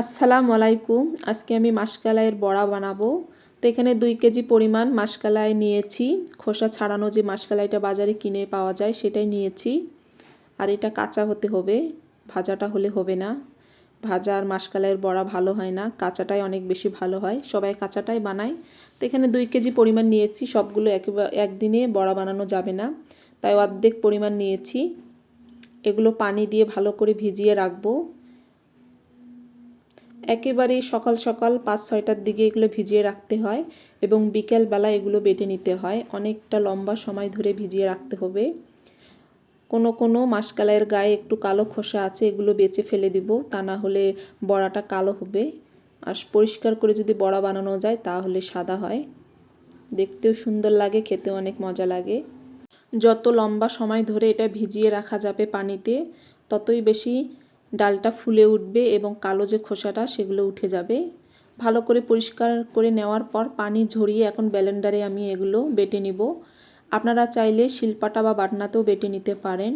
আসসালামু আলাইকুম। আজকে আমি মাসকালাইয়ের বড়া বানাবো। তো এখানে দুই কেজি পরিমাণ মাসকালাই নিয়েছি। খোসা ছাড়ানো যে মাসকালাইটা বাজারে কিনে পাওয়া যায় সেটাই নিয়েছি। আর এটা কাঁচা হতে হবে, ভাজাটা হলে হবে না। ভাজা আর মাসকালাইয়ের বড়া ভালো হয় না, কাঁচাটাই অনেক বেশি ভালো হয়। সবাই কাঁচাটাই বানায়। তো এখানে দুই কেজি পরিমাণ নিয়েছি, সবগুলো একেবারে একদিনে বড়া বানানো যাবে না। তাই অর্ধেক পরিমাণ নিয়েছি। এগুলো পানি দিয়ে ভালো করে ভিজিয়ে রাখব। একেবারে সকাল সকাল পাঁচ ছয়টার দিকে এগুলো ভিজিয়ে রাখতে হয় এবং বিকেলবেলা এগুলো বেটে নিতে হয়। অনেকটা লম্বা সময় ধরে ভিজিয়ে রাখতে হবে। কোনো কোনো মাসকালাইয়ের গায়ে একটু কালো খোসা আছে, এগুলো বেচে ফেলে দিব। তা না হলে বড়াটা কালো হবে। আর পরিষ্কার করে যদি বড়া বানানো যায়, তাহলে সাদা হয়। দেখতেও সুন্দর লাগে, খেতেও অনেক মজা লাগে। যত লম্বা সময় ধরে এটা ভিজিয়ে রাখা যাবে পানিতে, ততই বেশি ডালটা ফুলে উঠবে এবং কালো যে খোসাটা সেগুলো উঠে যাবে। ভালো করে পরিষ্কার করে নেওয়ার পর পানি ঝরিয়ে এখন ব্যালেন্ডারে আমি এগুলো বেটে নিব। আপনারা চাইলে শিলপাটা বা বাটনাতেও বেটে নিতে পারেন।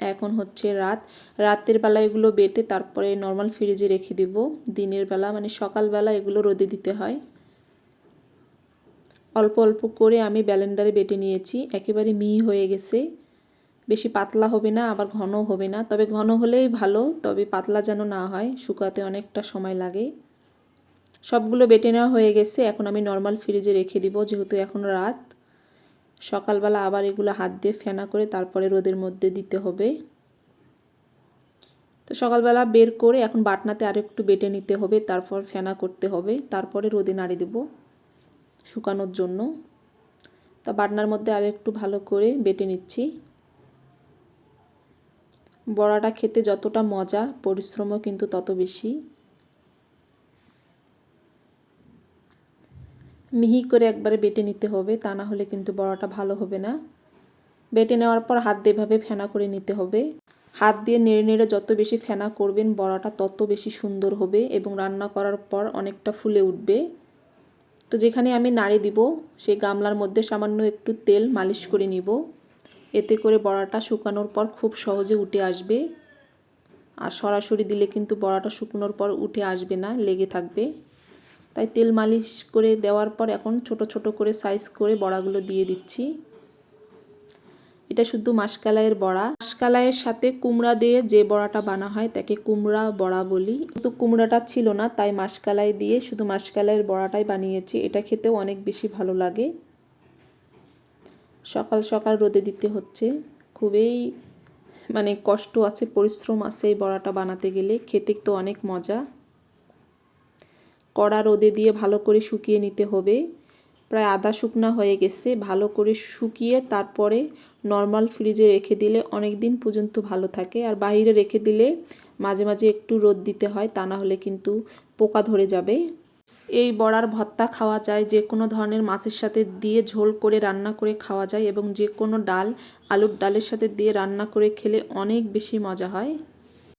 এখন হচ্ছে রাত। রাতের বেলা এগুলো বেটে তারপরে নর্মাল ফ্রিজে রেখে দিব। দিনের বেলা মানে সকালবেলা এগুলো রোদে দিতে হয়। অল্প অল্প করে আমি ব্যালেন্ডারে বেটে নিয়েছি। একেবারে মিহি হয়ে গেছে। বেশি পাতলা হবে না, আবার ঘন হবে না। তবে ঘন হলেই ভালো, তবে পাতলা যেন না হয়, শুকাতে অনেকটা সময় লাগে। সবগুলো বেটে নেওয়া হয়ে গেছে, এখন আমি নর্মাল ফ্রিজে রেখে দিব, যেহেতু এখন রাত। সকালবেলা আবার এগুলো হাত দিয়ে ফেনা করে তারপরে রোদের মধ্যে দিতে হবে। তো সকালবেলা বের করে এখন বাটনাতে আরও একটু বেটে নিতে হবে, তারপর ফেনা করতে হবে, তারপরে রোদে নাড়ি দেব শুকানোর জন্য। তা বাটনার মধ্যে আরও একটু ভালো করে বেটে নিচ্ছি। বড়াটা খেতে যতটা মজা, পরিশ্রমও কিন্তু তত বেশি। মিহি করে একবারে বেটে নিতে হবে, তা না হলে কিন্তু বড়াটা ভালো হবে না। বেটে নেওয়ার পর হাত দিয়ে এভাবে ফেনা করে নিতে হবে। হাত দিয়ে নেড়ে নেড়ে যত বেশি ফেনা করবেন, বড়াটা তত বেশি সুন্দর হবে এবং রান্না করার পর অনেকটা ফুলে উঠবে। তো যেখানে আমি নাড়ি দিব, সেই গামলার মধ্যে সামান্য একটু তেল মালিশ করে নিব। এতে করে বড়াটা শুকানোর পর খুব সহজে উঠে আসবে। আর সরাসরি দিলে কিন্তু বড়াটা শুকনোর পর উঠে আসবে না, লেগে থাকবে। তাই তেল মালিশ করে দেওয়ার পর এখন ছোট ছোট করে সাইজ করে বড়াগুলো দিয়ে দিচ্ছি। এটা শুধু মাসকালাইয়ের বড়া। মাসকালাইয়ের সাথে কুমড়া দিয়ে যে বড়াটা বানা হয় তাকে কুমড়া বড়া বলি। কিন্তু কুমড়াটা ছিল না, তাই মাসকালাই দিয়ে শুধু মাসকালাইয়ের বড়াটাই বানিয়েছি। এটা খেতেও অনেক বেশি ভালো লাগে। সকাল সকাল রোদে দিতে হচ্ছে। খুবই মানে কষ্ট আছে, পরিশ্রম আছে এই বড়াটা বানাতে গেলে। খেতে তো অনেক মজা। কড়া রোদে দিয়ে ভালো করে শুকিয়ে নিতে হবে। প্রায় আদা শুকনা হয়ে গেছে। ভালো করে শুকিয়ে তারপরে নর্মাল ফ্রিজে রেখে দিলে অনেক দিন পর্যন্ত ভালো থাকে। আর বাইরে রেখে দিলে মাঝে মাঝে একটু রোদ দিতে হয়, তা না হলে কিন্তু পোকা ধরে যাবে। এই বড়ার ভর্তা খাওয়া যায়, যে কোনো ধরনের মাছের সাথে দিয়ে ঝোল করে রান্না করে খাওয়া যায় এবং যে কোনো ডাল, আলুর ডালের সাথে দিয়ে রান্না করে খেলে অনেক বেশি মজা হয়।